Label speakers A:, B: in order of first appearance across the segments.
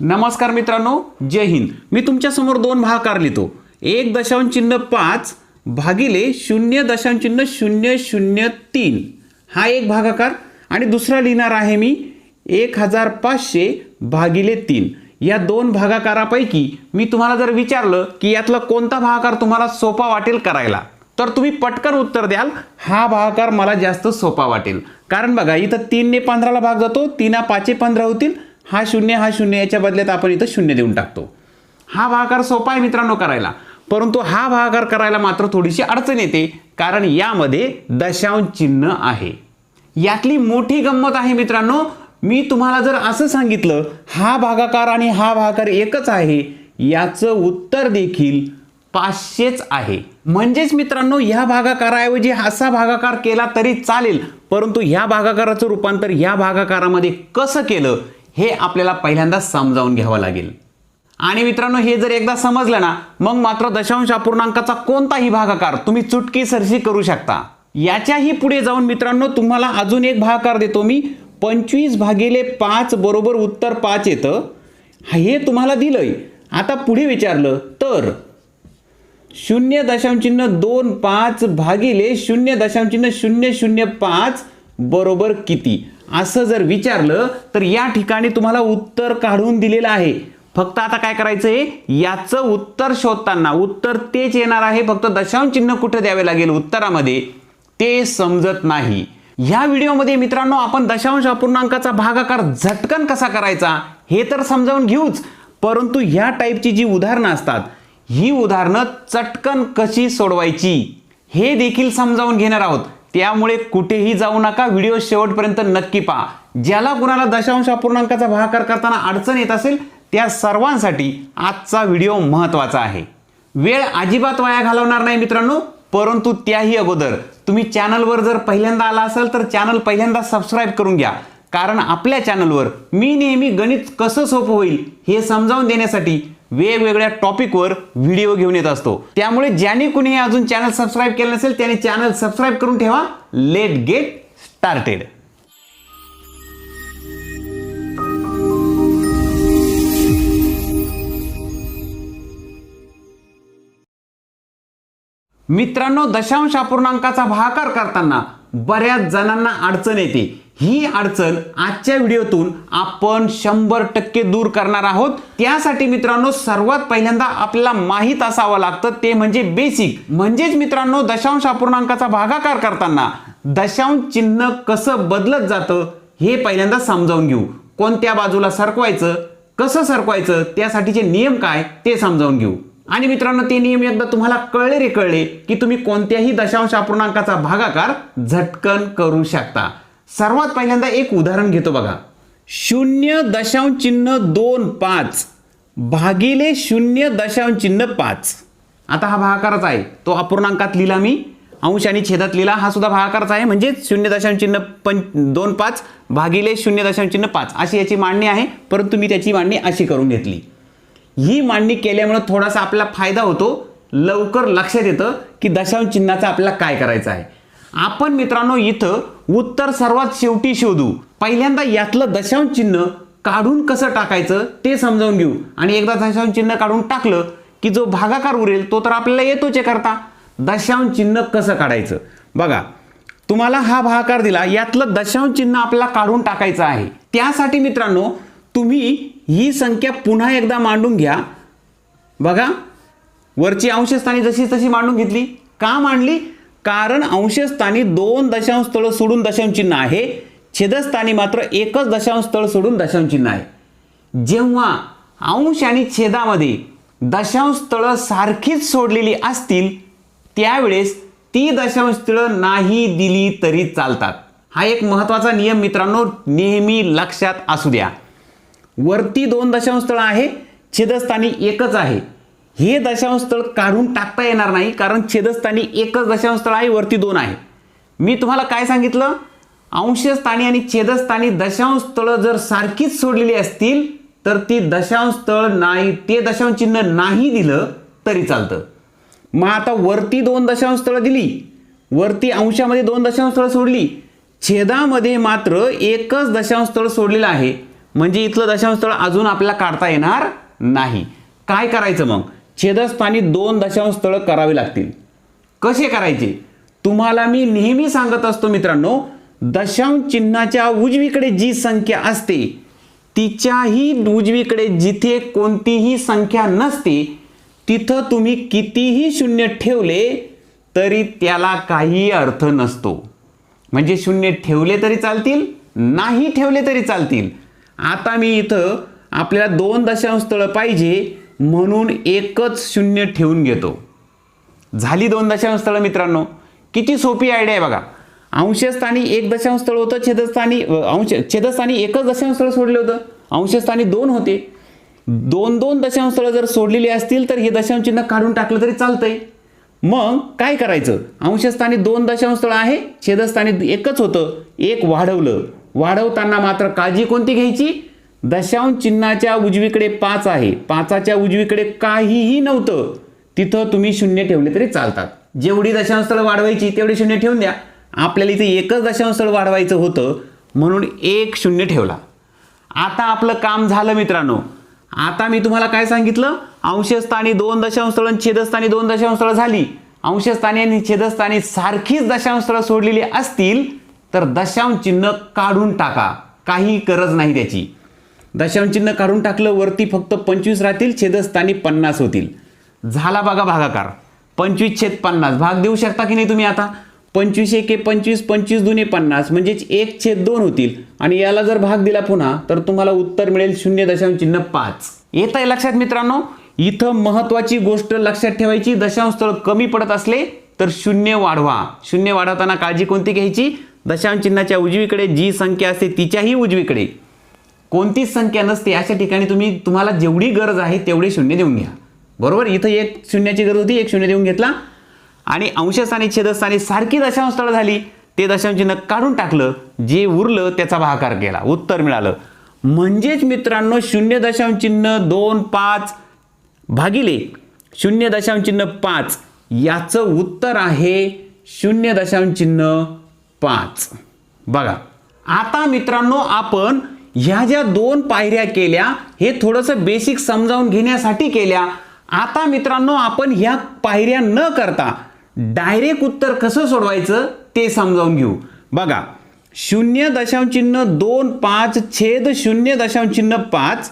A: नमस्कार मित्रांनो जय हिंद. मी तुमच्यासमोर दोन भागाकार लिहितो. एक दशांश चिन्ह पाच भागिले शून्य दशांश चिन्ह शून्य शून्य तीन. हा एक भागाकार आणि दुसरा लिहिणार आहे मी एक हजार पाचशे भागिले तीन. या दोन भागाकारापैकी मी तुम्हाला जर विचारलं की यातला कोणता भागाकार तुम्हाला सोपा वाटेल करायला तर तुम्ही पटकन उत्तर द्याल हा भागाकार मला जास्त सोपा वाटेल. कारण बघा इथं तीनने पंधराला भाग जातो तीना पाचे पंधरा होतील हा शून्य हा शून्य याच्या बदल्यात आपण इथं शून्य देऊन टाकतो. हा भागाकार सोपा आहे मित्रांनो करायला. परंतु हा भागाकार करायला मात्र थोडीशी अडचण येते कारण यामध्ये दशांश चिन्ह आहे. यातली मोठी गंमत आहे मित्रांनो मी तुम्हाला जर असं सांगितलं हा भागाकार आणि हा भागाकार एकच आहे याचं उत्तर देखील पाचशेच आहे. म्हणजेच मित्रांनो ह्या भागाकाराऐवजी असा भागाकार केला तरी चालेल परंतु ह्या भागाकाराचं रूपांतर ह्या भागाकारामध्ये कसं केलं हे आपल्याला पहिल्यांदा समजावून घ्यावं लागेल. आणि मित्रांनो हे जर एकदा समजलं ना मग मात्र दशांश अपूर्णांकाचा कोणताही भागाकार तुम्ही चुटकी सरशी करू शकता. याच्याही पुढे जाऊन मित्रांनो तुम्हाला अजून एक भागाकार देतो मी. पंचवीस भागिले पाच बरोबर उत्तर पाच येतं. हे तुम्हाला दिलंय. आता पुढे विचारलं तर शून्य दशांचिन्ह दोन पाच भागिले शून्य दशांचिन्ह शून्य शून्य पाच बरोबर किती? असं जर विचारलं तर या ठिकाणी तुम्हाला उत्तर काढून दिलेलं आहे. फक्त आता काय करायचं आहे याचं उत्तर शोधताना उत्तर तेच येणार आहे. फक्त दशांश चिन्ह कुठे द्यावे लागेल उत्तरामध्ये? ते समजत नाही. ह्या व्हिडिओमध्ये मित्रांनो आपण दशांश अपूर्णांकाचा भागाकार झटकन कसा करायचा हे तर समजावून घेऊच. परंतु ह्या टाईपची जी उदाहरणं असतात ही उदाहरणं चटकन कशी सोडवायची हे देखील समजावून घेणार आहोत. त्यामुळे कुठेही जाऊ नका. व्हिडिओ शेवटपर्यंत नक्की पहा. ज्याला कुणाला दशांश अपूर्णांकाचा भागाकार करताना अडचण येत असेल त्या सर्वांसाठी आजचा व्हिडिओ महत्त्वाचा आहे. वेळ अजिबात वाया घालवणार नाही मित्रांनो परंतु त्याही अगोदर तुम्ही चॅनलवर जर पहिल्यांदा आला असाल तर चॅनल पहिल्यांदा सबस्क्राईब करून घ्या. कारण आपल्या चॅनलवर मी नेहमी गणित कसं सोपं होईल हे समजावून देण्यासाठी वेगवेगळ्या टॉपिकवर व्हिडिओ घेऊन येत असतो. त्यामुळे ज्याने कुणी अजून चॅनल सबस्क्राईब केलं नसेल त्याने चॅनल सबस्क्राईब करून ठेवा. लेट गेट स्टार्टेड मित्रांनो दशांश अपूर्णांकाचा भाकार करताना बऱ्याच जणांना अडचण येते. ही अडचण आजच्या व्हिडिओतून आपण शंभर टक्के दूर करणार आहोत. त्यासाठी मित्रांनो सर्वात पहिल्यांदा आपल्याला माहीत असावं लागतं ते म्हणजे बेसिक म्हणजेच मित्रांनो दशांश अपूर्णांकाचा भागाकार करताना दशांश चिन्ह कसं बदलत जातं हे पहिल्यांदा समजावून घेऊ. कोणत्या बाजूला सरकवायचं कसं सरकवायचं त्यासाठीचे नियम काय ते समजावून घेऊ. आणि मित्रांनो ते नियम एकदा तुम्हाला कळले रे कळले की तुम्ही कोणत्याही दशांश अपूर्णांकाचा भागाकार झटकन करू शकता. सर्वात पहिल्यांदा एक उदाहरण घेतो बघा. शून्य दशांश चिन्ह दोन पाच भागिले शून्य दशांश चिन्ह पाच. आता हा भागाकारच आहे. तो अपूर्णांकात लिहिला मी. अंश आणि छेदात लिहिला. हा सुद्धा भागाकारच आहे. म्हणजे शून्य दशांश चिन्ह पं दोन पाच भागिले शून्य दशांश चिन्ह पाच. अशी याची मांडणी आहे. परंतु मी त्याची मांडणी अशी करून घेतली. ही मांडणी केल्यामुळे थोडासा आपला फायदा होतो. लवकर लक्षात येतं की दशांश चिन्हाचा आपल्याला काय करायचं आहे. आपण मित्रांनो इथं उत्तर सर्वात शेवटी शोधू. पहिल्यांदा यातलं दशांश चिन्ह काढून कसं टाकायचं ते समजावून घेऊ. आणि एकदा दशांश चिन्ह काढून टाकलं की जो भागाकार उरेल तो तर आपल्याला येतोच आहे करता दशांश चिन्ह कसं काढायचं? बघा तुम्हाला हा भागाकार दिला यातलं दशांश चिन्ह आपल्याला काढून टाकायचं आहे. त्यासाठी मित्रांनो तुम्ही ही संख्या पुन्हा एकदा मांडून घ्या. बघा वरची अंशस्थानी जशी तशी मांडून घेतली. का मांडली? कारण अंशस्थानी दोन दशांश स्थळं सोडून दशांश चिन्ह आहे. छेदस्थानी मात्र एकच दशांश स्थळ सोडून दशांश चिन्ह आहे. जेव्हा अंश आणि छेदामध्ये दशांश स्थळं सारखीच सोडलेली असतील त्यावेळेस ती दशांश स्थळं नाही दिली तरी चालतात. हा एक महत्त्वाचा नियम मित्रांनो नेहमी लक्षात असू द्या. वरती दोन दशांश स्थळं आहे छेदस्थानी एकच आहे. हे दशांश स्थळ काढून टाकता येणार नाही कारण छेदस्थानी एकच दशांश आहे वरती दोन आहे. मी तुम्हाला काय सांगितलं? अंशस्थानी आणि छेदस्थानी दशांश स्थळं जर सारखीच सोडलेली असतील तर ती दशांश स्थळ नाही ते दशांश चिन्ह नाही दिलं तरी चालतं. मग आता वरती दोन दशांश स्थळं दिली वरती अंशामध्ये दोन दशांश स्थळं सोडली छेदामध्ये मात्र एकच दशांश स्थळ सोडलेलं आहे. म्हणजे इथलं दशांश स्थळ अजून आपल्याला काढता येणार नाही. काय करायचं मग? छेदस्थानी दोन दशांश स्थळं करावी लागतील. कसे करायचे? तुम्हाला मी नेहमी सांगत असतो मित्रांनो दशांश चिन्हाच्या उजवीकडे जी संख्या असते तिच्याही उजवीकडे जिथे कोणतीही संख्या नसते तिथं तुम्ही कितीही शून्य ठेवले तरी त्याला काही अर्थ नसतो. म्हणजे शून्य ठेवले तरी चालतील नाही ठेवले तरी चालतील. आता मी इथं आपल्याला दोन दशांश स्थळं पाहिजे म्हणून एकच शून्य ठेवून घेतो. झाली दोन दशांश स्थळं मित्रांनो. किती सोपी आयडिया आहे बघा. अंशस्थानी एक दशांश स्थळ होतं छेदस्थानी अंश छेदस्थानी एकच दशांश स्थळ सोडलं होतं. अंशस्थानी दोन होते. दोन दोन दशांश स्थळं जर सोडलेली असतील तर हे दशांश चिन्ह काढून टाकलं तरी चालतंय. मग काय करायचं? अंशस्थानी दोन दशांश आहे छेदस्थानी एकच होतं. एक वाढवलं. वाढवताना मात्र काळजी कोणती घ्यायची? दशांश चिन्हाच्या उजवीकडे पाच आहे. पाचाच्या उजवीकडे काहीही नव्हतं. तिथं तुम्ही शून्य ठेवले तरी चालतात. जेवढी दशांश स्थळ वाढवायची तेवढी शून्य ठेवून द्या. आपल्याला इथे एकच दशांश स्थळ वाढवायचं होतं म्हणून एक शून्य ठेवला. आता आपलं काम झालं मित्रांनो. आता मी तुम्हाला काय सांगितलं? अंशस्थानी दोन दशांश स्थळ आणि छेदस्थानी दोन दशांश स्थळ झाली. अंशस्थानी आणि छेदस्थानी सारखीच दशांश स्थळ सोडलेली असतील तर दशांश चिन्ह काढून टाका. काही गरज नाही त्याची. दशांशचिन्ह काढून टाकलं वरती फक्त पंचवीस राहतील छेदस्थानी पन्नास होतील. झाला बघा भागाकार. पंचवीस छेद पन्नास. भाग देऊ शकता की नाही तुम्ही आता? पंचवीस एके पंचवीस पंचवीस दुने पन्नास. म्हणजेच एक छेद दोन होतील. आणि याला जर भाग दिला पुन्हा तर तुम्हाला उत्तर मिळेल शून्य दशांशचिन्ह पाच. येत आहे लक्षात मित्रांनो? इथं महत्वाची गोष्ट लक्षात ठेवायची. दशांश स्थळ कमी पडत असले तर शून्य वाढवा. शून्य वाढवताना काळजी कोणती घ्यायची? दशांश चिन्हाच्या उजवीकडे जी संख्या असते तिच्याही उजवीकडे. कोणतीच संख्या नसते अशा ठिकाणी तुम्ही तुम्हाला जेवढी गरज आहे तेवढे शून्य देऊन घ्या. बरोबर? इथं एक शून्याची गरज होती एक शून्य देऊन घेतला. आणि अंशस्थानी छेदस्थानी सारखी दशांश स्थळ झाली. ते दशांशचिन्ह काढून टाकलं. जे उरलं त्याचा भाकार केला. उत्तर मिळालं. म्हणजेच मित्रांनो शून्य दशांश चिन्ह दोन पाच भागिले शून्य दशांश चिन्ह पाच. याचं उत्तर आहे शून्य दशांश चिन्ह पाच. बघा. आता मित्रांनो आपण ह्या ज्या दोन पायऱ्या केल्या हे थोडंसं बेसिक समजावून घेण्यासाठी केल्या. आता मित्रांनो आपण ह्या पायऱ्या न करता डायरेक्ट उत्तर कसं सोडवायचं ते समजावून घेऊ. बघा शून्य दशांचिन्ह दोन पाच छेद शून्य दशांचिन्ह पाच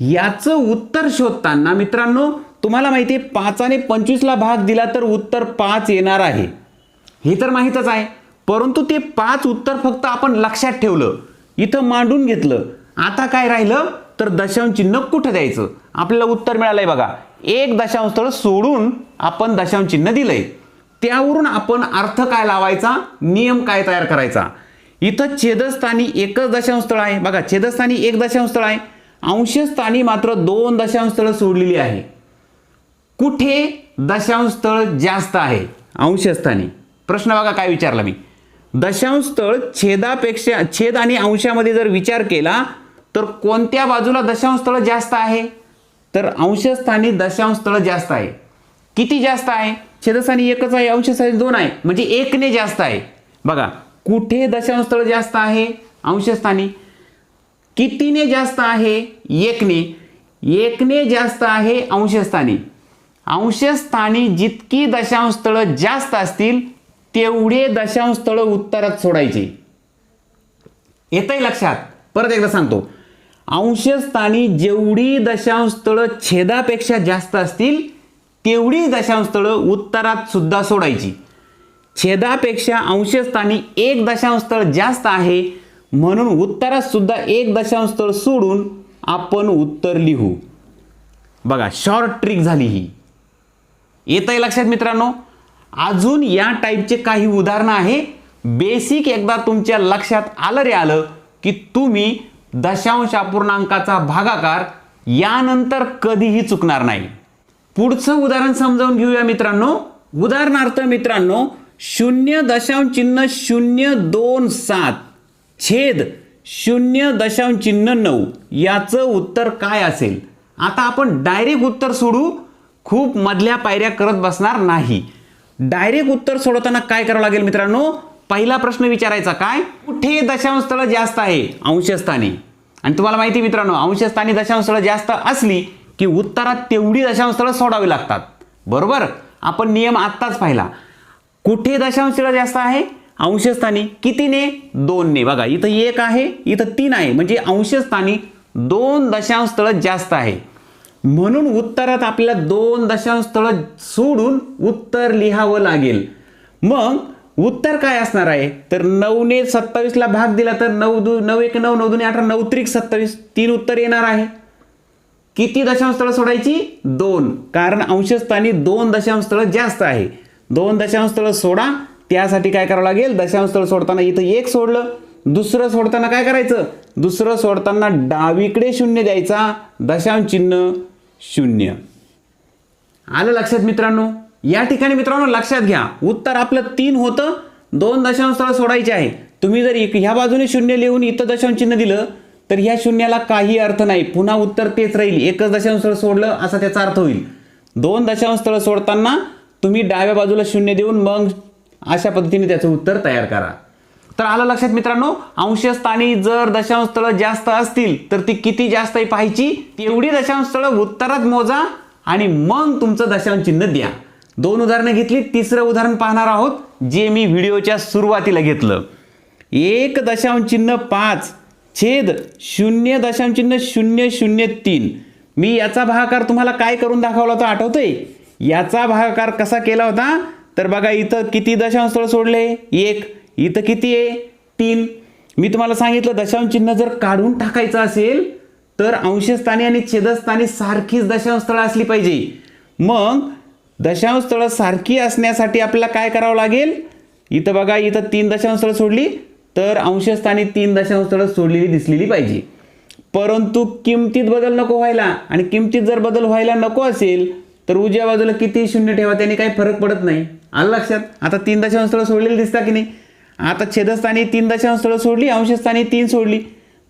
A: याचं उत्तर शोधताना मित्रांनो तुम्हाला माहिती आहे पाचाने पंचवीसला भाग दिला तर उत्तर पाच येणार आहे. हे तर माहीतच आहे परंतु ते पाच उत्तर फक्त आपण लक्षात ठेवलं. इथं मांडून घेतलं. आता काय राहिलं? तर दशांश चिन्ह कुठं द्यायचं? आपल्याला उत्तर मिळालंय बघा. एक दशांश स्थळ सोडून आपण दशांश चिन्ह दिलंय त्यावरून आपण अर्थ काय लावायचा? नियम काय तयार करायचा? इथं छेदस्थानी एकच दशांश स्थळ आहे. बघा छेदस्थानी एक दशांश स्थळ आहे. अंशस्थानी मात्र दोन दशांश सोडलेली आहे. कुठे दशांश स्थळ जास्त आहे? अंशस्थानी. प्रश्न बघा काय विचारला मी. दशांश स्थळ छेदापेक्षा छेद आणि अंशामध्ये जर विचार केला तर कोणत्या बाजूला दशांश स्थळ जास्त आहे? तर अंशस्थानी दशांश स्थळ जास्त आहे. किती जास्त आहे? छेदस्थानी एकच आहे अंशस्थानी दोन आहे. म्हणजे एकने जास्त आहे. बघा कुठे दशांश स्थळ जास्त आहे? अंशस्थानी. कितीने जास्त आहे? एकने. एकने जास्त आहे अंशस्थानी. अंशस्थानी जितकी दशांश स्थळं जास्त असतील तेवढे दशांश स्थळं उत्तरात सोडायचे. येतंय लक्षात. परत एकदा सांगतो. अंशस्थानी जेवढी दशांश स्थळं छेदापेक्षा जास्त असतील तेवढी दशांश स्थळं उत्तरात सुद्धा सोडायची. छेदापेक्षा अंशस्थानी एक दशांश स्थळ जास्त आहे म्हणून उत्तरात सुद्धा एक दशांश स्थळ सोडून आपण उत्तर लिहू. बघा शॉर्ट ट्रिक झाली ही. येत आहे लक्षात मित्रांनो? अजून या टाईपचे काही उदाहरणं आहे. बेसिक एकदा तुमच्या लक्षात आलं रे आलं की तुम्ही दशांश अपूर्णांकाचा भागाकार यानंतर कधीही चुकणार नाही. पुढचं उदाहरण समजावून घेऊया मित्रांनो. उदाहरणार्थ मित्रांनो शून्य दशांश चिन्ह शून्य दोन सात छेद शून्य दशांश चिन्ह नऊ याचं उत्तर काय असेल? आता आपण डायरेक्ट उत्तर सोडू. खूप मधल्या पायऱ्या करत बसणार नाही. डायरेक्ट उत्तर सोडवताना काय करावं लागेल मित्रांनो? पहिला प्रश्न विचारायचा काय? कुठे दशांशस्थळ जास्त आहे? अंशस्थानी. आणि तुम्हाला माहिती आहे मित्रांनो अंशस्थानी दशांशस्थळं जास्त असली की उत्तरात तेवढी दशांशस्थळं सोडावी लागतात. बरोबर? आपण नियम आत्ताच पाहिला. कुठे दशांश स्थळं जास्त आहे? अंशस्थानी. कितीने? दोनने. बघा इथं एक आहे इथं तीन आहे. म्हणजे अंशस्थानी दोन दशांशस्थळं जास्त आहे. म्हणून उत्तरात आपल्याला दोन दशांश स्थळं सोडून उत्तर लिहावं लागेल. मग उत्तर काय असणार आहे? तर नऊने सत्तावीसला भाग दिला तर नऊ दु नऊ एक नऊ नऊ दोन अठरा नऊ त्रिक सत्तावीस तीन उत्तर येणार आहे. किती दशांश स्थळं सोडायची? दोन. कारण अंशस्थानी दोन दशांश स्थळं जास्त आहे. दोन दशांश स्थळं सोडा त्यासाठी काय करावं लागेल? दशांश स्थळ सोडताना इथं एक सोडलं. दुसरं सोडताना काय करायचं? दुसरं सोडताना डावीकडे शून्य द्यायचा. दशांश चिन्ह. शून्य. आलं लक्षात मित्रांनो? या ठिकाणी मित्रांनो लक्षात घ्या. उत्तर आपलं तीन होतं दोन दशांश स्थळ सोडायचे आहे. तुम्ही जर एक- ह्या बाजूने शून्य लिहून इथं दशांश चिन्ह दिलं तर ह्या शून्याला काही अर्थ नाही. पुन्हा उत्तर तेच राहील. एकच दशांश स्थळ सोडलं असा त्याचा अर्थ होईल. दोन दशांश स्थळ सोडताना तुम्ही डाव्या बाजूला शून्य देऊन मग अशा पद्धतीने त्याचं उत्तर तयार करा. तर आलं लक्षात मित्रांनो अंशस्थानी जर दशांश स्थळं जास्त असतील तर ती किती जास्त आहे पाहायची? तेवढी दशांश स्थळं उत्तरात मोजा आणि मग तुमचं दशांश चिन्ह द्या. दोन उदाहरणं घेतली तिसरं उदाहरण पाहणार आहोत जे मी व्हिडिओच्या सुरुवातीला घेतलं. एक दशांश चिन्ह पाच छेद शून्य दशांश चिन्ह शून्य शून्य तीन. मी याचा भागाकार तुम्हाला काय करून दाखवला होता आठवतंय? याचा भागाकार कसा केला होता? तर बघा इथं किती दशांश स्थळ सोडले? एक इथं किती आहे? तीन. मी तुम्हाला सांगितलं दशांश चिन्ह जर काढून टाकायचं असेल तर अंशस्थानी आणि छेदस्थानी सारखीच दशांशस्थळं असली पाहिजे. मग दशांश स्थळं सारखी असण्यासाठी आपल्याला काय करावं लागेल? इथं बघा इथं तीन दशांशस्थळं सोडली तर अंशस्थानी तीन दशांशस्थळं सोडलेली दिसलेली पाहिजे. परंतु किमतीत बदल नको व्हायला आणि किमतीत जर बदल व्हायला नको असेल तर उजव्या बाजूला किती शून्य ठेवा त्याने काही फरक पडत नाही. आलं लक्षात? आता तीन दशांशस्थळं सोडलेली दिसता की नाही? आता छेदस्थानी तीन दशांश स्थळं सोडली अंशस्थानी तीन सोडली.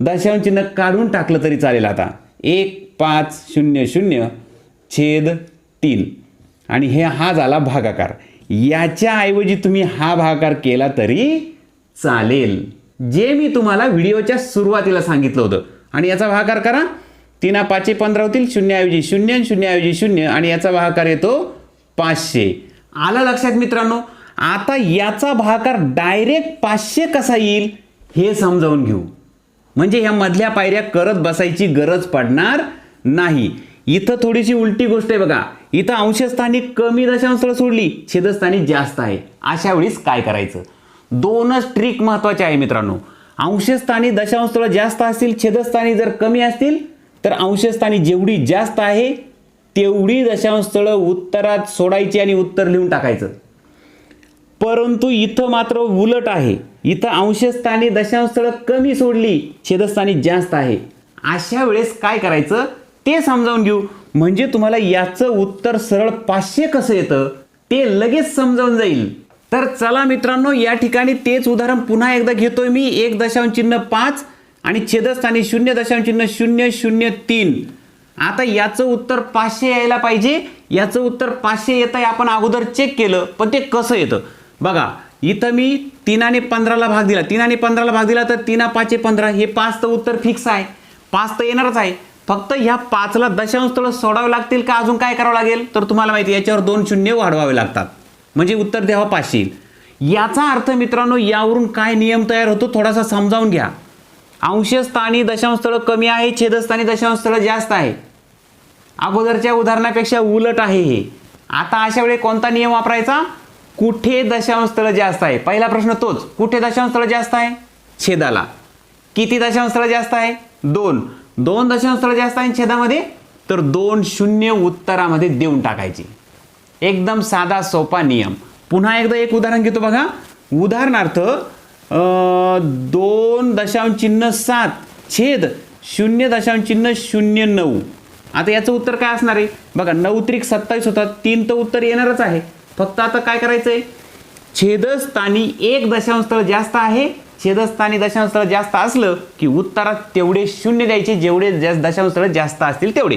A: दशांश चिन्ह काढून टाकलं तरी चालेल आता. एक पाच शून्य शून्य छेद तीन. आणि हे हा झाला भागाकार. याच्याऐवजी तुम्ही हा भागाकार केला तरी चालेल. जे मी तुम्हाला व्हिडिओच्या सुरुवातीला सांगितलं होतं. आणि याचा भागाकार करा. तीना पाचशे पंधरा होतील शून्यऐवजी शून्य शून्याऐवजी शून्य आणि याचा भागाकार येतो पाचशे. आला लक्षात मित्रांनो? आता याचा भाकार डायरेक्ट पाचशे कसा येईल हे समजावून घेऊ. म्हणजे ह्या मधल्या पायऱ्या करत बसायची गरज पडणार नाही. इथं थोडीशी उलटी गोष्ट आहे बघा. इथं अंशस्थानी कमी दशांश सोडली छेदस्थानी जास्त आहे. अशा वेळीस काय करायचं? दोनच ट्रिक महत्त्वाचे आहे मित्रांनो. अंशस्थानी दशांश जास्त असतील छेदस्थानी जर कमी असतील तर अंशस्थानी जेवढी जास्त आहे तेवढी दशांश स्थळं उत्तरात सोडायची आणि उत्तर लिहून टाकायचं. परंतु इथं मात्र उलट आहे. इथं अंशस्थानी दशांशस्थळं कमी सोडली छेदस्थानी जास्त आहे. अशा वेळेस काय करायचं? ते समजावून घेऊ. म्हणजे तुम्हाला याचं उत्तर सरळ पाचशे कसं येतं? ते लगेच समजावून जाईल. तर चला मित्रांनो या ठिकाणी तेच उदाहरण पुन्हा एकदा घेतोय मी. एक दशांश चिन्ह पाच आणि छेदस्थानी शून्य दशांश चिन्ह शून्य शून्य तीन. आता याचं उत्तर पाचशे यायला पाहिजे. याचं उत्तर पाचशे येत आहे आपण अगोदर चेक केलं पण ते कसं येतं? बघा इथं मी तीनाने पंधराला भाग दिला. तीनाने पंधराला भाग दिला तर तीना पाचशे पंधरा. हे पाच तर उत्तर फिक्स आहे. पाच तर येणारच आहे. फक्त ह्या पाचला दशांश थोडं सोडावे लागतील का अजून काय करावं लागेल? तर तुम्हाला माहिती याच्यावर दोन शून्य वाढवावे लागतात. म्हणजे उत्तर द्यावं पाचशे. येईल याचा अर्थ मित्रांनो यावरून काय नियम तयार होतो थोडासा समजावून घ्या. अंशस्थानी दशांशस्थळं कमी आहे छेदस्थानी दशांशस्थळं जास्त आहे. अगोदरच्या उदाहरणापेक्षा उलट आहे हे. आता अशा वेळी कोणता नियम वापरायचा? कुठे दशांश स्थळ जास्त आहे? पहिला प्रश्न तोच. कुठे दशांश स्थळ जास्त आहे? छेदाला. किती दशांश स्थळ जास्त आहे? दोन. दोन दशांश स्थळ जास्त आहे छेदामध्ये तर दोन शून्य उत्तरामध्ये देऊन टाकायची. एकदम साधा सोपा नियम. पुन्हा एकदा एक उदाहरण घेतो बघा. उदाहरणार्थ दोन दशांश चिन्ह सात छेद शून्य दशांश चिन्ह शून्य नऊ. आता याचं उत्तर काय असणार आहे? बघा नऊ त्रिक सत्तावीस होतात. तीन तर उत्तर येणारच आहे. फक्त आता काय करायचं आहे छेदस्थानी एक दशांशस्थळ जास्त आहे. छेदस्थानी दशांशस्थळ जास्त असलं की उत्तरात तेवढे शून्य द्यायचे जेवढे जास्त दशांशस्थळ जास्त असतील तेवढे.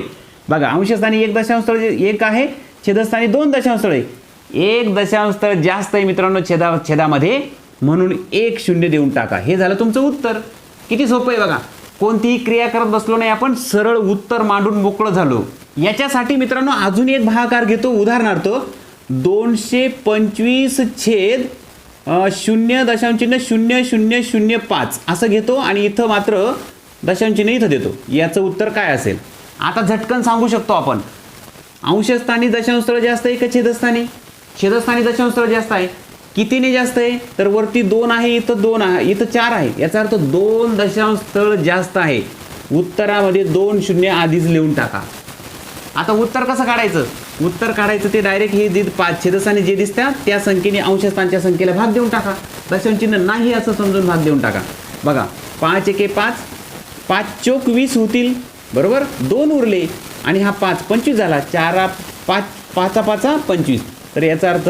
A: बघा अंशस्थानी एक दशांशस्थळ एक आहे छेदस्थानी दोन दशांशस्थळ आहे एक दशांशस्थळ जास्त आहे मित्रांनो छेदा छेदामध्ये. म्हणून एक शून्य देऊन टाका. हे झालं तुमचं उत्तर. किती सोपं आहे बघा. कोणतीही क्रिया करत बसलो नाही आपण सरळ उत्तर मांडून मोकळं झालो. याच्यासाठी मित्रांनो अजून एक भागाकार घेतो उदाहरणार्थ दोनशे पंचवीस छेद शून्य दशांशचिन्ह शून्य शून्य शून्य पाच. असं घेतो आणि इथं मात्र दशांशचिन्ह इथं देतो. याचं उत्तर काय असेल? आता झटकन सांगू शकतो आपण. अंशस्थानी दशांश स्थळ जास्त आहे का छेदस्थानी? छेदस्थानी दशांश स्थळ जास्त आहे. कितीने जास्त आहे? तर वरती दोन आहे इथं दोन आहे इथं चार आहे. याचा अर्थ दोन दशांश स्थळ जास्त आहे. उत्तरामध्ये दोन शून्य आधीच लिहून टाका. आता उत्तर कसं काढायचं? उत्तर काढायचं ते डायरेक्ट हे जे पाच छेदसाने जे दिसतात त्या संख्येने अंशस्थानच्या संख्येला भाग देऊन टाका. दशांश चिन्ह नाही असं समजून भाग देऊन टाका. बघा पाच एके पाच पाच चोक वीस होतील बरोबर? दोन उरले आणि हा पाच पंचवीस झाला. चारा पाच पाचा पाचा पंचवीस. तर याचा अर्थ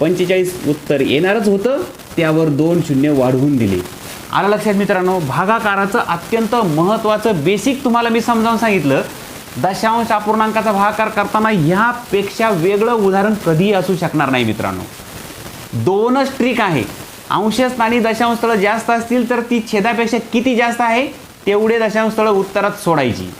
A: पंचेचाळीस उत्तर येणारच होतं त्यावर दोन शून्य वाढवून दिले. आला लक्षात मित्रांनो? भागाकाराचं अत्यंत महत्त्वाचं बेसिक तुम्हाला मी समजावून सांगितलं. दशांश अपूर्णांकाचा भागाकार करताना ह्यापेक्षा वेगळं उदाहरण कधीही असू शकणार नाही मित्रांनो. दोनच ट्रिक आहे. अंशस्थानी दशांश स्थळं जास्त असतील तर ती छेदापेक्षा किती जास्त आहे? तेवढे दशांश स्थळं उत्तरात सोडायची.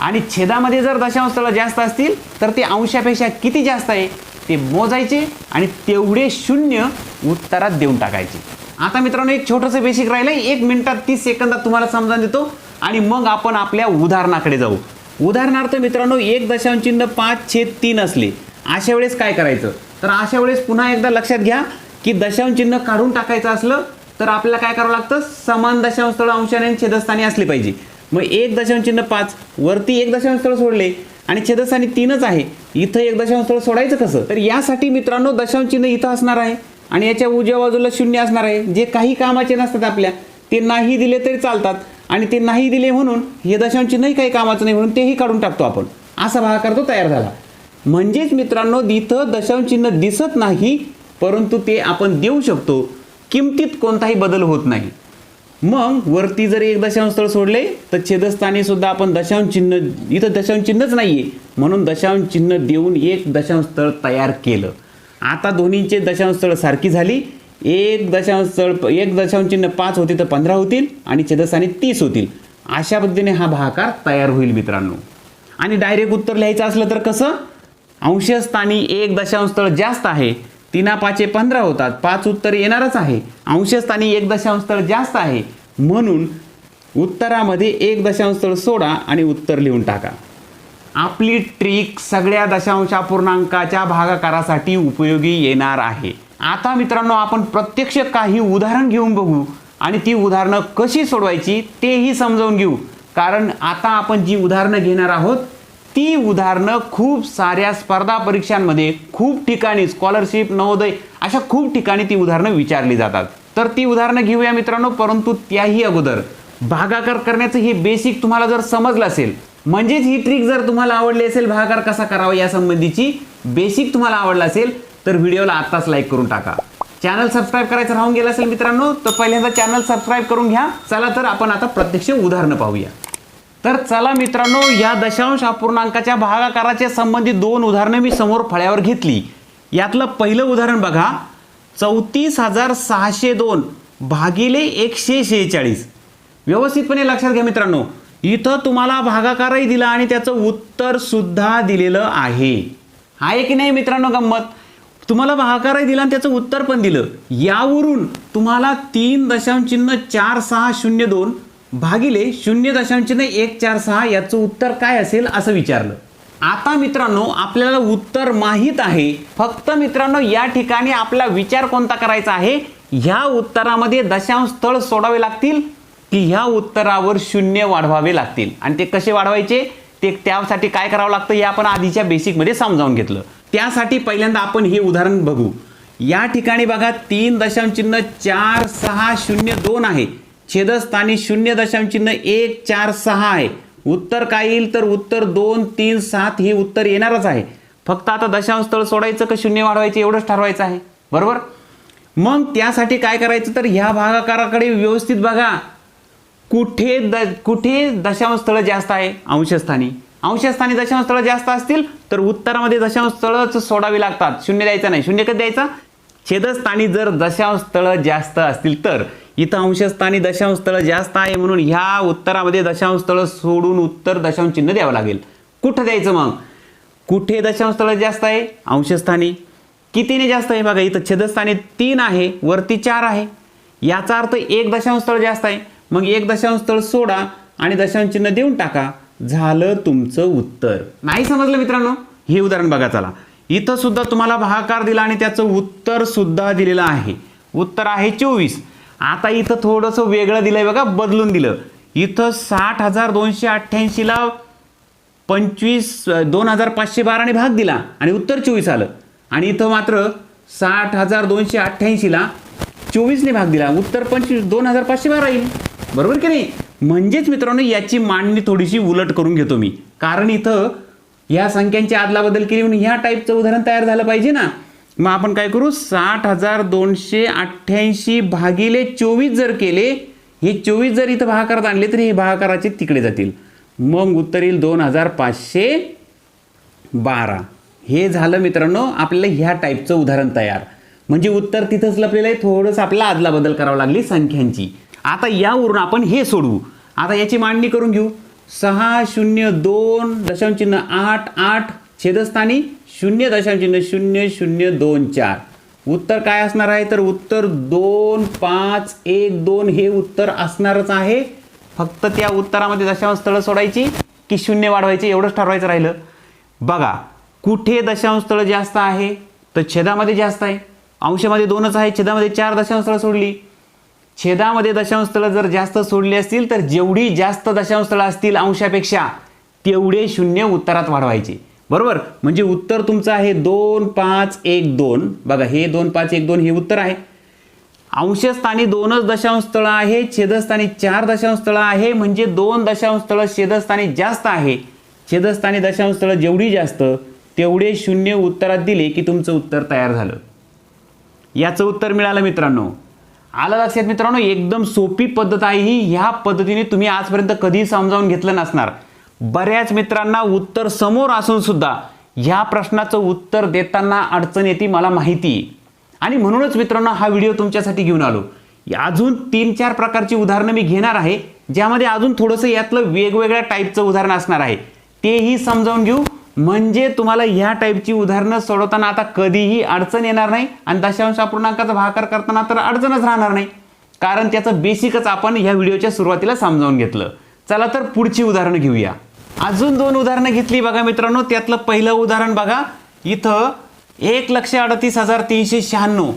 A: आणि छेदामध्ये जर दशांश स्थळं जास्त असतील तर ते अंशापेक्षा किती जास्त आहे? ते मोजायचे आणि तेवढे शून्य उत्तरात देऊन टाकायचे. आता मित्रांनो एक छोटंसं बेसिक राहिलं एक मिनिटात तीस सेकंदात तुम्हाला समजावून देतो. आणि मग आपण आपल्या उदाहरणाकडे जाऊ. उदाहरणार्थ मित्रांनो एक दशांश चिन्ह पाच छेद तीन असले अशा वेळेस काय करायचं? तर अशा वेळेस पुन्हा एकदा लक्षात घ्या की दशांश चिन्ह काढून टाकायचं असलं तर आपल्याला काय करावं लागतं? समान दशांश स्थळ अंशाने आणि छेदस्थानी असले पाहिजे. मग एक दशांश चिन्ह पाच वरती एक दशांश स्थळ सोडले आणि छेदस्थानी तीनच आहे इथं एक दशांश स्थळ सोडायचं कसं? तर यासाठी मित्रांनो दशांश चिन्ह इथं असणार आहे आणि याच्या उजव्या बाजूला शून्य असणार आहे. जे काही कामाचे नसतात आपल्या ते नाही दिले तरी चालतात. आणि ते नाही दिले म्हणून हे दशांची नाही काही कामाचं नाही म्हणून तेही काढून टाकतो आपण. असा भागाकार तो तयार झाला. म्हणजेच मित्रांनो इथं दशांश चिन्ह दिसत नाही परंतु ते आपण देऊ शकतो. किमतीत कोणताही बदल होत नाही. मग वरती जर एक दशांश स्थळ सोडले तर छेदस्थानी सुद्धा आपण दशांश चिन्ह इथं दशांश चिन्हच आहे म्हणून दशांश चिन्ह देऊन एक दशांश स्थळ तयार केलं. आता दोन्हींचे दशांश स्थळ सारखी झाली. एक दशांश चढ एक दशांश चिन्ह पाच होते तर पंधरा होतील आणि छेदस्थानी तीस होतील. अशा पद्धतीने हा भाकार तयार होईल मित्रांनो. आणि डायरेक्ट उत्तर लिहायचं असलं तर कसं? अंशस्थानी एक दशांश स्थळ जास्त आहे. तिना पाचे पंधरा होतात. पाच उत्तर येणारच आहे. अंशस्थानी एक दशांश स्थळ जास्त आहे. म्हणून उत्तरामध्ये एक दशांश स्थळ सोडा आणि उत्तर लिहून टाका. आपली ट्रिक सगळ्या दशांश अपूर्णांकाच्या भागाकारासाठी उपयोगी येणार आहे. आता मित्रांनो आपण प्रत्यक्ष काही उदाहरण घेऊन बघू. आणि ती उदाहरणं कशी सोडवायची तेही समजावून घेऊ. कारण आता आपण जी उदाहरणं घेणार आहोत ती उदाहरणं खूप साऱ्या स्पर्धा परीक्षांमध्ये खूप ठिकाणी स्कॉलरशिप नवोदय अशा खूप ठिकाणी ती उदाहरणं विचारली जातात. तर ती उदाहरणं घेऊया मित्रांनो परंतु त्याही अगोदर. भागाकार करण्याचं हे बेसिक तुम्हाला जर समजलं असेल म्हणजेच ही ट्रिक जर तुम्हाला आवडली असेल भागाकार कसा करावा यासंबंधीची बेसिक तुम्हाला आवडला असेल तर व्हिडिओला आत्ताच लाईक करून टाका. चॅनल सबस्क्राईब करायचं राहून गेलं असेल मित्रांनो तर पहिल्यांदा चॅनल सबस्क्राईब करून घ्या. चला तर आपण आता प्रत्यक्ष उदाहरणं पाहूया. तर चला मित्रांनो या दशांश अपूर्णांकाच्या भागाकाराच्या संबंधित दोन उदाहरणं मी समोर फळ्यावर घेतली. यातलं पहिलं उदाहरण बघा. चौतीस हजार सहाशे दोन भागिले एकशे शेहेचाळीस. व्यवस्थितपणे लक्षात घ्या मित्रांनो. इथं तुम्हाला भागाकारही दिला आणि त्याचं उत्तर सुद्धा दिलेलं आहे. आहे की नाही मित्रांनो गंमत? तुम्हाला भागाकारही दिला आणि त्याचं उत्तर पण दिलं. यावरून तुम्हाला तीन दशांश चिन्ह चार सहा शून्य दोन भागिले शून्य दशांश चिन्ह एक चार सहा याचं उत्तर काय असेल असं विचारलं. आता मित्रांनो आपल्याला उत्तर माहीत आहे. फक्त मित्रांनो या ठिकाणी आपला विचार कोणता करायचा आहे? ह्या उत्तरामध्ये दशांश स्थळ सोडावे लागतील की ह्या उत्तरावर शून्य वाढवावे लागतील? आणि ते कसे वाढवायचे? ते त्यासाठी काय करावं लागतं? हे आपण आधीच्या बेसिकमध्ये समजावून घेतलं. त्यासाठी पहिल्यांदा आपण हे उदाहरण बघू. या ठिकाणी बघा तीन दशांश चिन्ह चार सहा शून्य दोन आहे. छेदस्थानी शून्य दशांश चिन्ह एक चार सहा आहे. उत्तर काय येईल? तर उत्तर दोन तीन सात हे उत्तर येणारच आहे. फक्त आता दशांश स्थळ सोडायचं का शून्य वाढवायचं एवढंच ठरवायचं आहे. बरोबर? मग त्यासाठी काय करायचं? तर ह्या भागाकाराकडे व्यवस्थित बघा. कुठे द कुठे दशांश स्थळ जास्त आहे? अंशस्थानी. अंशस्थानी दशांशस्थळ जास्त असतील तर उत्तरामध्ये दशांशस्थळच सोडावी लागतात. शून्य द्यायचं नाही. शून्य कधी द्यायचा? छेदस्थानी जर दशांशस्थळ जास्त असतील तर इथं अंशस्थानी दशांशस्थळ जास्त आहे म्हणून ह्या उत्तरामध्ये दशांशस्थळ सोडून उत्तर दशांश चिन्ह द्यावं लागेल. कुठं द्यायचं मग? कुठे दशांशस्थळ जास्त आहे? अंशस्थानी. कितीने जास्त आहे? बघा इथं छेदस्थानी तीन आहे वरती चार आहे. याचा अर्थ एक दशांश स्थळ जास्त आहे. मग एक दशांश स्थळ सोडा आणि दशांश चिन्ह देऊन टाका. झालं तुमचं उत्तर. नाही समजलं मित्रांनो? हे उदाहरण बघा चला. इथं सुद्धा तुम्हाला भागाकार दिला आणि त्याचं उत्तर सुद्धा दिलेलं आहे. उत्तर आहे चोवीस. आता इथं थोडंसं वेगळं दिलंय बघा बदलून दिलं. इथं साठ हजार दोनशे अठ्ठ्याऐंशीला पंचवीस दोन हजार पाचशे बाराने भाग दिला आणि उत्तर चोवीस आलं. आणि इथं मात्र साठ हजार दोनशे अठ्ठ्याऐंशीला चोवीसने भाग दिला. उत्तर पंचवीस दोन हजार पाचशे बारा येईल. बरोबर की नाही? म्हणजेच मित्रांनो याची मांडणी थोडीशी उलट करून घेतो मी. कारण इथं या संख्यांची आदलाबदल केली म्हणून ह्या टाईपचं उदाहरण तयार झालं पाहिजे ना. मग आपण काय करू? साठ हजार दोनशे अठ्ठ्याऐंशी भागिले चोवीस जर केले हे चोवीस जर इथं भागाकारात आणले तर हे भागाकाराचे तिकडे जातील. मग उत्तर येईल दोन हजार पाचशे बारा. हे झालं मित्रांनो आपल्याला ह्या टाईपचं उदाहरण तयार. म्हणजे उत्तर तिथंच लपलेलं आहे थोडंसं आपल्याला आदला बदल करावा लागली संख्यांची. आता यावरून आपण हे सोडवू. आता याची मांडणी करून घेऊ. सहा शून्य दोन दशांचिन्ह आठ आठ छेदस्थानी शून्य दशांचिन्ह शून्य शून्य दोन चार. उत्तर काय असणार आहे? तर उत्तर दोन पाच एक दोन हे उत्तर असणारच आहे. फक्त त्या उत्तरामध्ये दशांश स्थळं सोडायची की शून्य वाढवायचे? एवढंच ठरवायचं राहिलं. बघा कुठे दशांश स्थळं जास्त आहे? तर छेदामध्ये जास्त आहे. अंशामध्ये दोनच आहे. छेदामध्ये चार दशांश स्थळं सोडली. छेदामध्ये दशांशस्थळं जर जास्त सोडली असतील तर जेवढी जास्त दशांशस्थळं असतील अंशापेक्षा तेवढे शून्य उत्तरात वाढवायचे. बरोबर? म्हणजे उत्तर तुमचं आहे दोन पाच एक दोन. बघा हे दोन पाच एक दोन हे उत्तर आहे. अंशस्थानी दोनच दशांशस्थळं आहे छेदस्थानी चार दशांश स्थळं आहे म्हणजे दोन दशांशस्थळं छेदस्थानी जास्त आहे. छेदस्थानी दशांशस्थळं जेवढी जास्त तेवढे शून्य उत्तरात दिले की तुमचं उत्तर तयार झालं. याचं उत्तर मिळालं मित्रांनो. आलं लक्षात मित्रांनो एकदम सोपी पद्धत आहे ही. ह्या पद्धतीने तुम्ही आजपर्यंत कधी समजावून घेतलं नसणार. बऱ्याच मित्रांना उत्तर समोर असून सुद्धा ह्या प्रश्नाचं उत्तर देताना अडचण येते मला माहिती. आहे आणि म्हणूनच मित्रांनो हा व्हिडिओ तुमच्यासाठी घेऊन आलो. अजून तीन चार प्रकारची उदाहरणं मी घेणार आहे ज्यामध्ये अजून थोडंसं यातलं वेगवेगळ्या टाईपचं उदाहरण असणार आहे. तेही समजावून घेऊ. म्हणजे तुम्हाला ह्या टाईपची उदाहरणं सोडवताना आता कधीही अडचण येणार नाही आणि दशांश अपूर्णांकाचा भाकार करताना तर अडचणच राहणार नाही. कारण त्याचं बेसिकच आपण ह्या व्हिडिओच्या सुरुवातीला समजावून घेतलं. चला तर पुढची उदाहरणं घेऊया. अजून दोन उदाहरणं घेतली बघा मित्रांनो. त्यातलं पहिलं उदाहरण बघा. इथं एक लक्ष अडतीस हजार तीनशे शहाण्णव.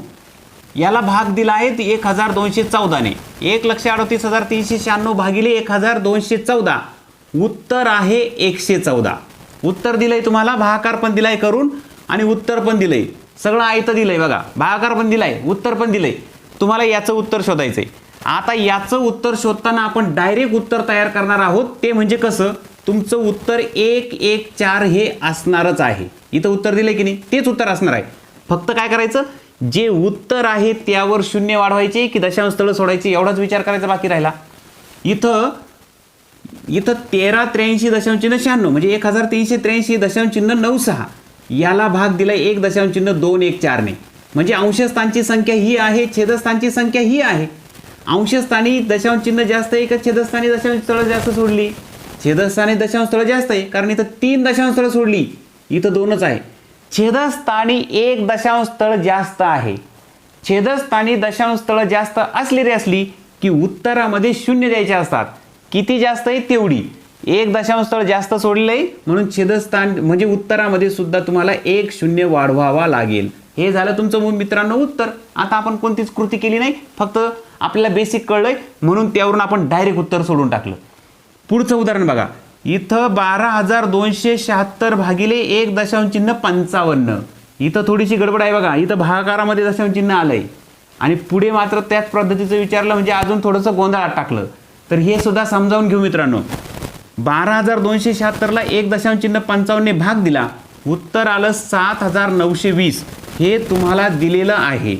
A: याला भाग दिला आहे एक हजार दोनशे चौदाने एक लक्ष अडतीस हजार तीनशे शहाण्णव भागिले एक हजार दोनशे चौदा. उत्तर आहे एकशे चौदा. उत्तर दिलंय तुम्हाला भाकार पण दिलाय करून आणि उत्तर पण दिलंय. सगळं आयतं दिलंय बघा. भाकार पण दिलाय उत्तर पण दिलंय. तुम्हाला याचं उत्तर शोधायचंय. आता याचं उत्तर शोधताना आपण डायरेक्ट उत्तर तयार करणार आहोत. ते म्हणजे कसं? तुमचं उत्तर एक एक चार हे असणारच आहे. इथं उत्तर दिलंय की नाही? तेच उत्तर असणार आहे. फक्त काय करायचं? जे उत्तर आहे त्यावर शून्य वाढवायचे की दशांश स्थळ सोडायचे? एवढाच विचार करायचा बाकी राहिला. इथं इथं तेरा त्र्याऐंशी दशांश चिन्ह शहाण्णव म्हणजे एक हजार तीनशे त्र्याऐंशी दशांश चिन्ह नऊ सहा. याला भाग दिला एक दशांश चिन्ह दोन एक चारने म्हणजे अंशस्थानची संख्या ही आहे छेदस्थानची संख्या ही आहे. अंशस्थानी दशांश चिन्ह जास्त आहे का छेदस्थानी दशांश स्थळ जास्त सोडली? छेदस्थानी दशांश स्थळ जास्त आहे कारण इथं तीन दशांश स्थळं सोडली. इथं दोनच आहे. छेदस्थानी एक दशांश स्थळ जास्त आहे. छेदस्थानी दशांश स्थळं जास्त असलेली असली की उत्तरामध्ये शून्य द्यायचे असतात. किती जास्त आहे तेवढी. एक दशांश स्थळ जास्त सोडलेलं आहे म्हणून छेदस्थान म्हणजे उत्तरामध्ये सुद्धा तुम्हाला एक शून्य वाढवावा लागेल. हे झालं तुमचं मित्रांनो उत्तर. आता आपण कोणतीच कृती केली नाही फक्त आपल्याला बेसिक कळलंय म्हणून त्यावरून आपण डायरेक्ट उत्तर सोडून टाकलं. पुढचं उदाहरण बघा. इथं बारा हजार दोनशे शहात्तर भागिले एक दशांश चिन्ह पंचावन्न. इथं थोडीशी गडबड आहे बघा. इथं भागाकारामध्ये दशांश चिन्ह आलंय. आणि पुढे मात्र त्याच पद्धतीचं विचारलं म्हणजे अजून थोडंसं गोंधळात टाकलं. तर हे सुद्धा समजावून घेऊ मित्रांनो. बारा हजार दोनशे शहात्तरला एक दशांश चिन्ह पंचावन्नने भाग दिला. उत्तर आलं सात हजार नऊशे वीस. हे तुम्हाला दिलेलं आहे.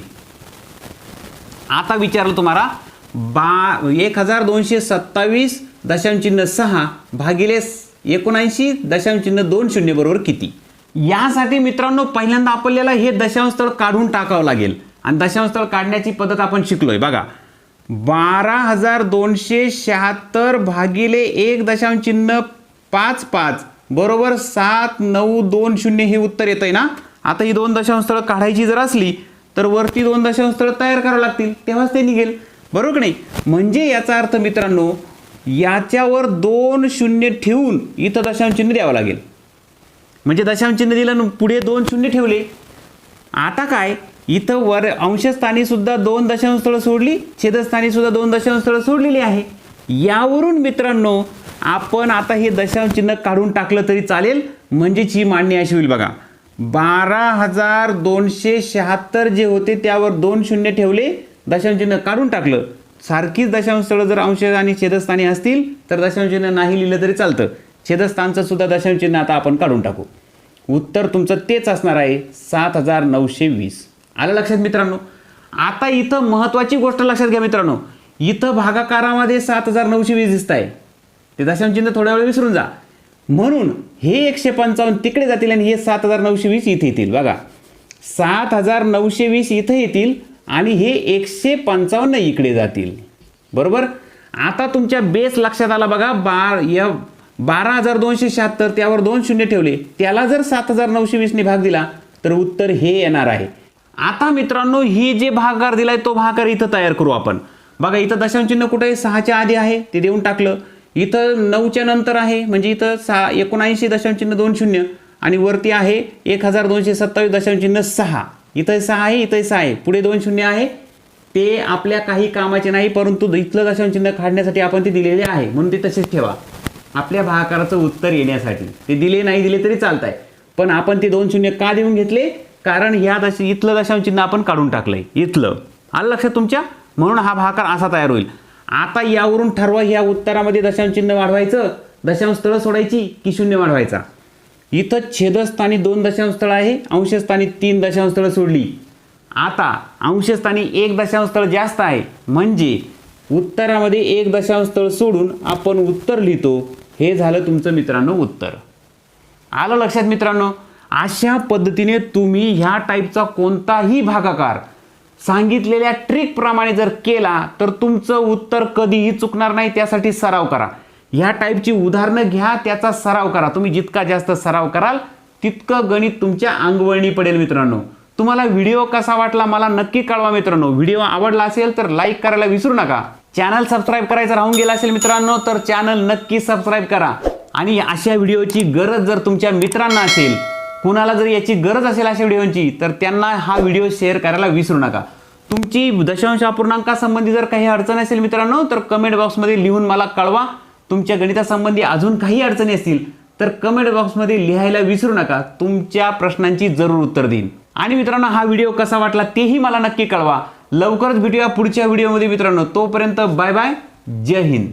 A: आता विचारलं तुम्हाला बा एक हजार दोनशे सत्तावीस दशांश चिन्ह सहा भागिले एकोणऐंशी दशांश चिन्ह दोन शून्य बरोबर किती? यासाठी मित्रांनो पहिल्यांदा आपल्याला हे दशांश स्थळ काढून टाकावं लागेल. आणि दशांश स्थळ काढण्याची पद्धत आपण शिकलोय. बघा बारा हजार दोनशे शहात्तर भागिले एक दशांश चिन्ह पाच पाच. बरोबर सात नऊ दोन शून्य हे उत्तर येतंय ना? आता ही दोन दशांश स्थळं काढायची जर असली तर वरती दोन दशांश स्थळं तयार करावं लागतील. तेव्हाच ते निघेल. बरोबर नाही? म्हणजे याचा अर्थ मित्रांनो याच्यावर दोन शून्य ठेवून इथं दशांश चिन्ह द्यावं लागेल. म्हणजे दशांश चिन्ह दिलं पुढे दोन शून्य ठेवले. आता काय? इथं वर अंशस्थानी सुद्धा दोन दशांश स्थळं सोडली छेदस्थानी सुद्धा दोन दशांश स्थळं सोडलेली आहे. यावरून मित्रांनो आपण आता हे दशांश चिन्ह काढून टाकलं तरी चालेल. म्हणजेच ही मांडणी अशी होईल बघा. बारा हजार दोनशे शहात्तर जे होते त्यावर दोन शून्य ठेवले दशांश चिन्ह काढून टाकलं. सारखीच दशांश स्थळं जर अंश आणि छेदस्थानी असतील तर दशांश चिन्ह नाही लिहिलं तरी चालतं. छेदस्थानचं सुद्धा दशांश चिन्ह आता आपण काढून टाकू. उत्तर तुमचं तेच असणार आहे सात हजार नऊशे वीस. आलं लक्षात मित्रांनो? आता इथं महत्त्वाची गोष्ट लक्षात घ्या मित्रांनो. इथं भागाकारामध्ये सात हजार नऊशे वीस दिसत आहे ते दशांश चिन्ह थोड्या वेळ विसरून जा. म्हणून हे एकशे पंचावन्न तिकडे जातील आणि हे सात हजार नऊशे वीस इथे येतील. बघा. सात हजार नऊशे वीस इथं येतील आणि हे एकशे पंचावन्न इकडे जातील. बरोबर? आता तुमच्या बेस लक्षात आला बघा. बार या बारा हजार दोनशे शहात्तर त्यावर दोन शून्य ठेवले. त्याला जर सात हजार नऊशे वीसने भाग दिला तर उत्तर हे येणार आहे. आता मित्रांनो ही जे भागाकार दिलाय तो भागाकार इथं तयार करू आपण. बघा इथं दशांश चिन्ह कुठे आहे? सहाच्या आधी आहे ते देऊन टाकलं. इथं नऊच्या नंतर आहे म्हणजे इथं सहा एकोणऐंशी दशांश चिन्ह दोन शून्य. आणि वरती आहे एक हजार दोनशे सत्तावीस दशांश चिन्ह सहा. इथं सहा आहे इथं सहा आहे. पुढे दोन शून्य आहे. ते आपल्या काही कामाचे नाही परंतु इथलं दशांश चिन्ह काढण्यासाठी आपण ते दिलेले आहे. म्हणून ते तसेच ठेवा. आपल्या भागाकाराचं उत्तर येण्यासाठी. ते दिले नाही दिले तरी चालत आहे पण आपण ते दोन शून्य का देऊन घेतले? कारण ह्या दश इथलं दशांश चिन्ह आपण काढून टाकलंय. इथलं. आलं लक्षात तुमच्या? म्हणून हा भाकार असा तयार होईल. आता यावरून ठरवा ह्या उत्तरामध्ये दशांश चिन्ह वाढवायचं. दशांश स्थळं सोडायची की शून्य वाढवायचा? इथं छेदस्थानी दोन दशांश स्थळ आहे अंशस्थानी तीन दशांशस्थळं सोडली. आता अंशस्थानी एक दशांश स्थळ जास्त आहे. म्हणजे उत्तरामध्ये एक दशांश स्थळ सोडून आपण उत्तर लिहितो. हे झालं तुमचं मित्रांनो उत्तर. आलं लक्षात मित्रांनो? अशा पद्धतीने तुम्ही ह्या टाईपचा कोणताही भागाकार सांगितलेल्या ट्रिकप्रमाणे जर केला तर तुमचं उत्तर कधीही चुकणार नाही त्यासाठी सराव करा. ह्या टाईपची उदाहरणं घ्या त्याचा सराव करा. तुम्ही जितका जास्त सराव कराल तितकं गणित तुमच्या अंगवळणी पडेल मित्रांनो. तुम्हाला व्हिडिओ कसा वाटला मला नक्की कळवा मित्रांनो. व्हिडिओ आवडला असेल तर लाईक करायला विसरू नका. चॅनल सबस्क्राईब करायचं राहून गेला असेल मित्रांनो तर चॅनल नक्की सबस्क्राईब करा. आणि अशा व्हिडिओची गरज जर तुमच्या मित्रांना असेल कुणाला जर याची गरज असेल अशा व्हिडिओची तर त्यांना हा व्हिडिओ शेअर करायला विसरू नका. तुमची दशांश अपूर्णांकासंबंधी जर काही अडचण असेल मित्रांनो तर कमेंट बॉक्समध्ये लिहून मला कळवा. तुमच्या गणितासंबंधी अजून काही अडचणी असतील तर कमेंट बॉक्समध्ये लिहायला विसरू नका. तुमच्या प्रश्नांची जरूर उत्तर देईन. आणि मित्रांनो हा व्हिडिओ कसा वाटला तेही मला नक्की कळवा. लवकरच भेटूया पुढच्या व्हिडिओमध्ये मित्रांनो. तोपर्यंत बाय बाय. जय हिंद.